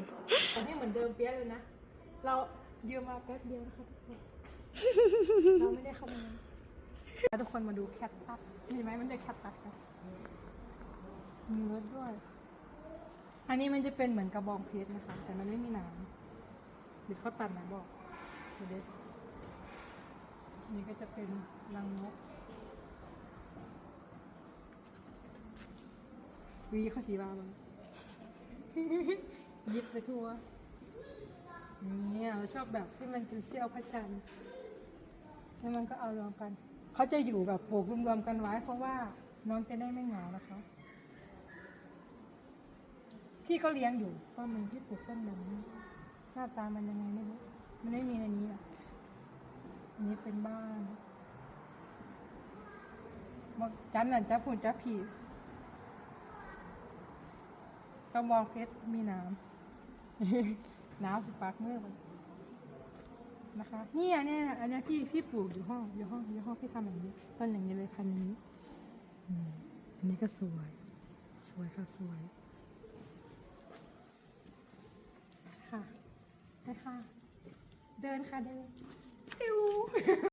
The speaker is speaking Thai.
มเดิมเปี้ยเลยนะ เรายืมมาแป๊บเดียวนะคะทุกคน เราไม่ได้ขโมยแล้วทุกคนมาดูแคทตัสมีไหมมันจะแคทตัสครับมีรถด้วย อันนี้มันจะเป็นเหมือนกระบองเพชรนะคะ แต่มันไม่มีหนามหรือเขาตัดหนามบอกเดี๋ยวเด็อันนี่ก็จะเป็นรังนกวีเขาสีบาบังยิ ยิบไปทั่วเนี่ยเราชอบแบบที่มันเป็นเสี้ยวพระจันทร์แล้วมันก็เอารวมกัน เขาจะอยู่แบบปลูกรวมๆกันไว้ เพราะว่าน้องจะได้ไม่เหงานะคะพี่ก็เลี้ยงอยู่ต้นหนึ่งที่ปลูกต้นหนึ่งหน้าตามันยังไงไม่รู้มันไม่มีในนี้อะอันนี้เป็นบ้านบอกจันนั่นจับผุนจับผีกระบองเพชรมีน้ำ หน้ำสปากเมอร์มันะคะเนี่ยเนี่ยอันนี้พี่พี่ปลูกอยู่ห้องอยู่ห้องอยู่ห้องพี่ทำอย่างนี้ต้นอย่างนี้เลยพันนี้อันนี้ก็สวย สวยค่ะสวยค่ะไปค่ะ เดินค่ะเดินปิว